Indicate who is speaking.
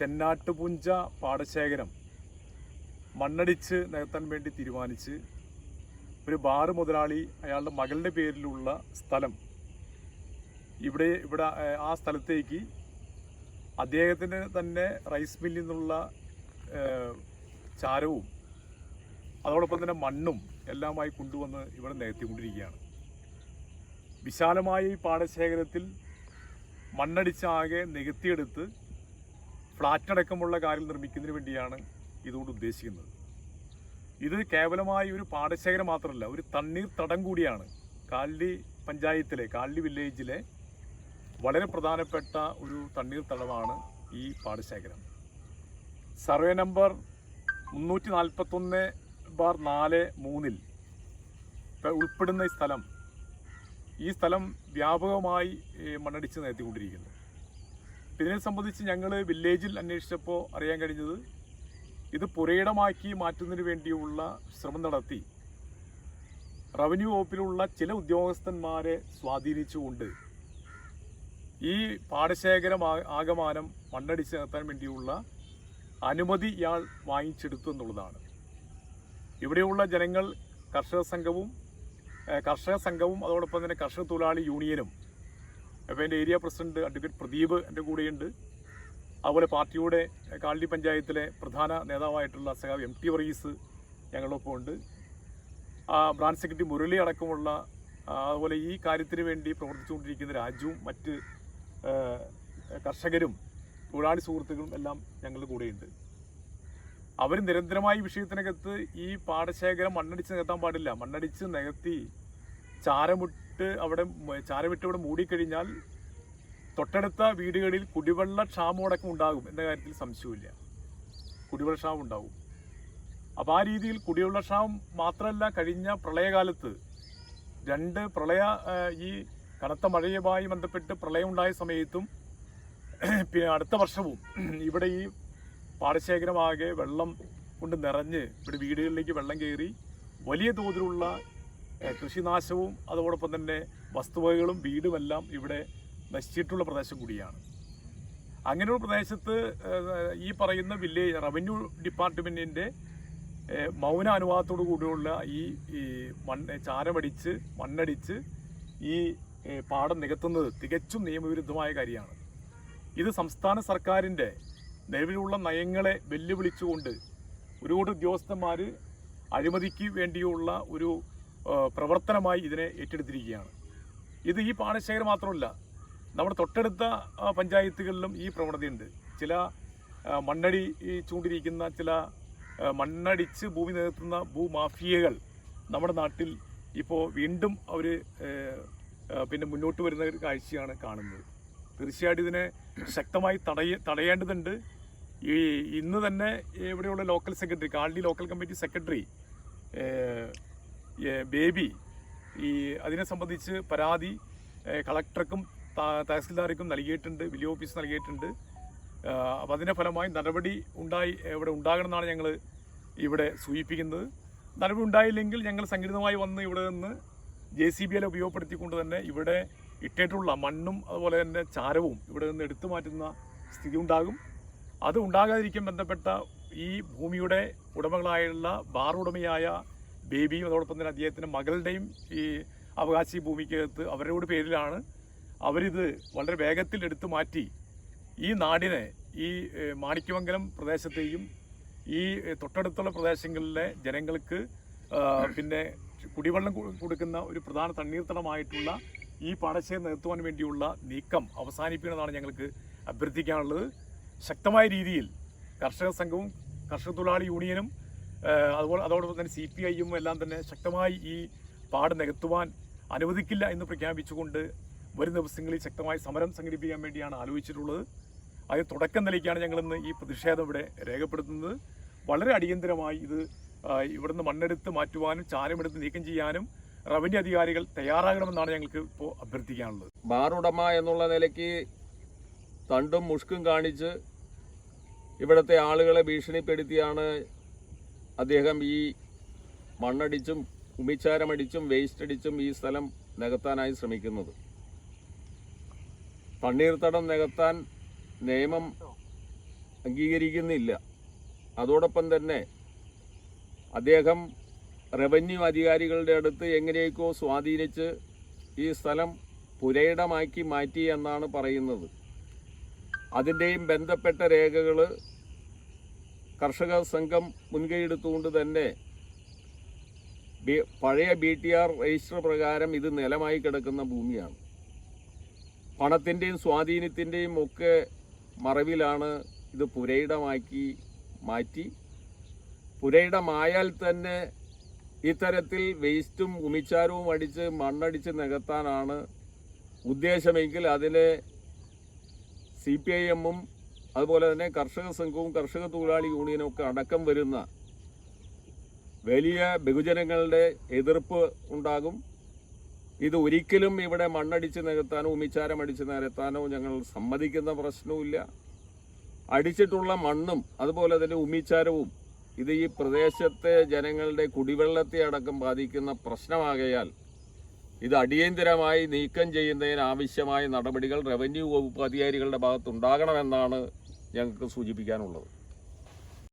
Speaker 1: ചെന്നാട്ടുപുഞ്ച പാടശേഖരം മണ്ണടിച്ച് നികത്താൻ വേണ്ടി തീരുമാനിച്ച് ഒരു ബാറ് മുതലാളി അയാളുടെ മകളുടെ പേരിലുള്ള സ്ഥലം ഇവിടെ ഇവിടെ ആ സ്ഥലത്തേക്ക് അദ്ദേഹത്തിന് തന്നെ റൈസ് മില്ലിൽ നിന്നുള്ള ചാരവും അതോടൊപ്പം തന്നെ മണ്ണും എല്ലാമായി കൊണ്ടുവന്ന് ഇവിടെ നികത്തിക്കൊണ്ടിരിക്കുകയാണ്. വിശാലമായ ഈ പാടശേഖരത്തിൽ മണ്ണടിച്ചാകെ നികത്തിയെടുത്ത് ഫ്ലാറ്റ് അടക്കമുള്ള കാര്യം നിർമ്മിക്കുന്നതിന് വേണ്ടിയാണ് ഇതുകൊണ്ട് ഉദ്ദേശിക്കുന്നത്. ഇത് കേവലമായി ഒരു പാടശേഖരം മാത്രമല്ല ഒരു തണ്ണീർ തടം കൂടിയാണ് കാലി പഞ്ചായത്തിലെ കാലി വില്ലേജിലെ വളരെ പ്രധാനപ്പെട്ട ഒരു തണ്ണീർ തടമാണ് ഈ പാടശേഖരം. സർവേ നമ്പർ മുന്നൂറ്റി നാൽപ്പത്തൊന്ന് ബാർ നാല് മൂന്നിൽ ഉൾപ്പെടുന്ന ഈ സ്ഥലം ഈ സ്ഥലം വ്യാപകമായി മണ്ണടിച്ച് നിരത്തിക്കൊണ്ടിരിക്കുന്നു. ഇതിനെ സംബന്ധിച്ച് ഞങ്ങൾ വില്ലേജിൽ അന്വേഷിച്ചപ്പോൾ അറിയാൻ കഴിഞ്ഞത് ഇത് പുരയിടമാക്കി മാറ്റുന്നതിന് വേണ്ടിയുള്ള ശ്രമം നടത്തി. റവന്യൂ വകുപ്പിലുള്ള ചില ഉദ്യോഗസ്ഥന്മാരെ സ്വാധീനിച്ചുകൊണ്ട് ഈ പാടശേഖരം ആകമാനം മണ്ണടിച്ച് നിർത്താൻ വേണ്ടിയുള്ള അനുമതി ഇയാൾ വാങ്ങിച്ചെടുത്തു എന്നുള്ളതാണ്. ഇവിടെയുള്ള ജനങ്ങൾ കർഷക സംഘവും കർഷക സംഘവും അതോടൊപ്പം തന്നെ കർഷക തൊഴിലാളി യൂണിയനും അപ്പോൾ എന്റെ ഏരിയ പ്രസിഡന്റ് അഡ്വക്കേറ്റ് പ്രദീപ് എന്റെ കൂടെയുണ്ട്. അതുപോലെ പാർട്ടിയുടെ കാളി പഞ്ചായത്തിലെ പ്രധാന നേതാവായിട്ടുള്ള സഖാവ് എം ടി വർഗീസ് ഞങ്ങളൊപ്പം ഉണ്ട്. ബ്രാഞ്ച് സെക്രട്ടറി മുരളി അടക്കമുള്ള അതുപോലെ ഈ കാര്യത്തിന് വേണ്ടി പ്രവർത്തിച്ചുകൊണ്ടിരിക്കുന്ന രാജുവും മറ്റ് കർഷകരും തൊഴിലാളി സുഹൃത്തുക്കളും എല്ലാം ഞങ്ങളുടെ കൂടെയുണ്ട്. അവർ നിരന്തരമായി വിഷയത്തിനകത്ത് ഈ പാടശേഖരം മണ്ണടിച്ച് നികത്താൻ പാടില്ല. മണ്ണടിച്ച് നികത്തി ചാരമിട്ട് അവിടെ മ- ചാരമിട്ട് ഇവിടെ മൂടിക്കഴിഞ്ഞാൽ തൊട്ടടുത്ത വീടുകളിൽ കുടിവെള്ള ക്ഷാമമടക്കം ഉണ്ടാകും എന്ന കാര്യത്തിൽ സംശയമില്ല കുടിവെള്ള ക്ഷാമം ഉണ്ടാകും. അപ്പോൾ ആ രീതിയിൽ കുടിവെള്ള ക്ഷാമം മാത്രമല്ല കഴിഞ്ഞ പ്രളയകാലത്ത് രണ്ട് പ്രളയ ഈ കനത്ത മഴയുമായി ബന്ധപ്പെട്ട് പ്രളയമുണ്ടായ സമയത്തും പിന്നെ അടുത്ത വർഷവും ഇവിടെ ഈ പാടശേഖരമാകെ വെള്ളം കൊണ്ട് നിറഞ്ഞ് ഇവിടെ വീടുകളിലേക്ക് വെള്ളം കയറി വലിയ തോതിലുള്ള കൃഷിനാശവും അതോടൊപ്പം തന്നെ വസ്തുവകകളും വീടുമെല്ലാം ഇവിടെ നശിച്ചിട്ടുള്ള പ്രദേശം കൂടിയാണ്. അങ്ങനെയുള്ള പ്രദേശത്ത് ഈ പറയുന്ന വില്ലേജ് റവന്യൂ ഡിപ്പാർട്ട്മെന്റിന്റെ മൗന അനുവാദത്തോടു കൂടിയുള്ള ഈ മണ്ണ് ചാരമടിച്ച് മണ്ണടിച്ച് ഈ പാടം നികത്തുന്നത് തികച്ചും നിയമവിരുദ്ധമായ കാര്യമാണ്. ഇത് സംസ്ഥാന സർക്കാരിന്റെ നിലവിലുള്ള നയങ്ങളെ വെല്ലുവിളിച്ചുകൊണ്ട് ഒരുപാട് ഉദ്യോഗസ്ഥന്മാർ അഴിമതിക്ക് വേണ്ടിയുള്ള ഒരു പ്രവർത്തനമായി ഇതിനെ ഏറ്റെടുത്തിരിക്കുകയാണ്. ഇത് ഈ പാടശേഖരം മാത്രമല്ല നമ്മുടെ തൊട്ടടുത്ത പഞ്ചായത്തുകളിലും ഈ പ്രവണതയുണ്ട്. ചില മണ്ണടി ചൂണ്ടിരിക്കുന്ന ചില മണ്ണടിച്ച് ഭൂമി നികത്തുന്ന ഭൂമാഫിയകൾ നമ്മുടെ നാട്ടിൽ ഇപ്പോൾ വീണ്ടും അവർ പിന്നെ മുന്നോട്ട് വരുന്ന ഒരു കാഴ്ചയാണ് കാണുന്നത്. തീർച്ചയായിട്ടും ഇതിനെ ശക്തമായി തടയ തടയേണ്ടതുണ്ട്. ഈ ഇന്ന് തന്നെ ഇവിടെയുള്ള local secretary Kali local committee secretary Baby ഈ അതിനെ സംബന്ധിച്ച് പരാതി കളക്ടർക്കും തഹസിൽദാർക്കും നൽകിയിട്ടുണ്ട് വില്ലേജ് ഓഫീസ് നൽകിയിട്ടുണ്ട്. അപ്പോൾ അതിന്റെ ഫലമായി നടപടി ഉണ്ടായി ഇവിടെ ഉണ്ടാകണമെന്നാണ് ഞങ്ങൾ ഇവിടെ സൂചിപ്പിക്കുന്നത്. നടപടി ഉണ്ടായില്ലെങ്കിൽ ഞങ്ങൾ സംഘടിതമായി വന്ന് ഇവിടെ നിന്ന് ജെ സി ബി എൽ ഉപയോഗപ്പെടുത്തിക്കൊണ്ട് തന്നെ ഇവിടെ ഇട്ടിട്ടുള്ള മണ്ണും അതുപോലെ തന്നെ ചാരവും ഇവിടെ നിന്ന് എടുത്തു മാറ്റുന്ന സ്ഥിതി ഉണ്ടാകും. അത് ഉണ്ടാകാതിരിക്കാൻ ബന്ധപ്പെട്ട ഈ ഭൂമിയുടെ ഉടമകളായുള്ള ബാർ ഉടമയായ ബേബിയും അതോടൊപ്പം തന്നെ അദ്ദേഹത്തിന്റെ മകളുടെയും ഈ അവകാശി ഭൂമിക്കകത്ത് അവരുടെ പേരിലാണ് അവരിത് വളരെ വേഗത്തിൽ എടുത്തു മാറ്റി. ഈ നാടിനെ ഈ മാണിക്യമംഗലം പ്രദേശത്തെയും ഈ തൊട്ടടുത്തുള്ള പ്രദേശങ്ങളിലെ ജനങ്ങൾക്ക് പിന്നെ കുടിവെള്ളം കൊടുക്കുന്ന ഒരു പ്രധാന തണ്ണീർത്തടമായിട്ടുള്ള ഈ പാടശേഖരം നിർത്തുവാൻ വേണ്ടിയുള്ള നീക്കം അവസാനിപ്പിക്കണമെന്നാണ് ഞങ്ങൾക്ക് അഭ്യർത്ഥിക്കാനുള്ളത്. ശക്തമായ രീതിയിൽ കർഷക സംഘവും കർഷക തൊഴിലാളി യൂണിയനും അതുപോലെ അതോടൊപ്പം തന്നെ സി പി ഐയും എല്ലാം തന്നെ ശക്തമായി ഈ പാട് നികത്തുവാൻ അനുവദിക്കില്ല എന്ന് പ്രഖ്യാപിച്ചുകൊണ്ട് വരും ദിവസങ്ങളിൽ ശക്തമായി സമരം സംഘടിപ്പിക്കാൻ വേണ്ടിയാണ് ആലോചിച്ചിട്ടുള്ളത്. അതിന് തുടക്കം നിലയ്ക്കാണ് ഞങ്ങളിന്ന് ഈ പ്രതിഷേധം ഇവിടെ രേഖപ്പെടുത്തുന്നത്. വളരെ അടിയന്തരമായി ഇത് ഇവിടുന്ന് മണ്ണെടുത്ത് മാറ്റുവാനും ചാരമെടുത്ത് നീക്കം ചെയ്യാനും റവന്യൂ അധികാരികൾ തയ്യാറാകണമെന്നാണ് ഞങ്ങൾക്ക് ഇപ്പോൾ അഭ്യർത്ഥിക്കാനുള്ളത്.
Speaker 2: ബാർ ഉടമ എന്നുള്ള നിലയ്ക്ക് തണ്ടും മുഷ്കും കാണിച്ച് ഇവിടുത്തെ ആളുകളെ ഭീഷണിപ്പെടുത്തിയാണ് അദ്ദേഹം ഈ മണ്ണടിച്ചും ഉമിച്ചാരമടിച്ചും വേസ്റ്റ് അടിച്ചും ഈ സ്ഥലം നികത്താനായി ശ്രമിക്കുന്നത്. തണ്ണീർത്തടം നികത്താൻ നിയമം അംഗീകരിക്കുന്നില്ല. അതോടൊപ്പം തന്നെ അദ്ദേഹം റവന്യൂ അധികാരികളുടെ അടുത്ത് എങ്ങനെയൊക്കെയോ സ്വാധീനിച്ച് ഈ സ്ഥലം പുരയിടമാക്കി മാറ്റി എന്നാണ് പറയുന്നത്. അതിന്റെയും ബന്ധപ്പെട്ട രേഖകൾ കർഷക സംഘം മുൻകൈയെടുത്തുകൊണ്ട് തന്നെ പഴയ ബി ടി ആർ രജിസ്റ്റർ പ്രകാരം ഇത് നിലമായി കിടക്കുന്ന ഭൂമിയാണ്. പണത്തിന്റെയും സ്വാധീനത്തിന്റെയും ഒക്കെ മറവിലാണ് ഇത് പുരയിടമാക്കി മാറ്റി. പുരയിടമായാൽ തന്നെ ഇത്തരത്തിൽ വേസ്റ്റും ഉമിച്ചാരവും അടിച്ച് മണ്ണടിച്ച് നികത്താനാണ് ഉദ്ദേശമെങ്കിൽ അതിനെ സി പി ഐ എമ്മും അതുപോലെ തന്നെ കർഷക സംഘവും കർഷക തൊഴിലാളി യൂണിയനും ഒക്കെ അടക്കം വരുന്ന വലിയ ബഹുജനങ്ങളുടെ എതിർപ്പ് ഉണ്ടാകും. ഇത് ഒരിക്കലും ഇവിടെ മണ്ണടിച്ച് നികത്താനോ ഉമിച്ചാരം അടിച്ച് നികത്താനോ ഞങ്ങൾ സമ്മതിക്കുന്ന പ്രശ്നവുമില്ല. അടിച്ചിട്ടുള്ള മണ്ണും അതുപോലെ തന്നെ ഉമിച്ചാരവും ഇത് ഈ പ്രദേശത്തെ ജനങ്ങളുടെ കുടിവെള്ളത്തെ അടക്കം ബാധിക്കുന്ന പ്രശ്നമാകയാൽ ഇത് അടിയന്തരമായി നീക്കം ചെയ്യുന്നതിന് ആവശ്യമായ നടപടികൾ റവന്യൂ വകുപ്പ് അധികാരികളുടെ ഭാഗത്തുണ്ടാകണമെന്നാണ് ഞങ്ങൾക്ക് സൂചിപ്പിക്കാനുള്ളത്.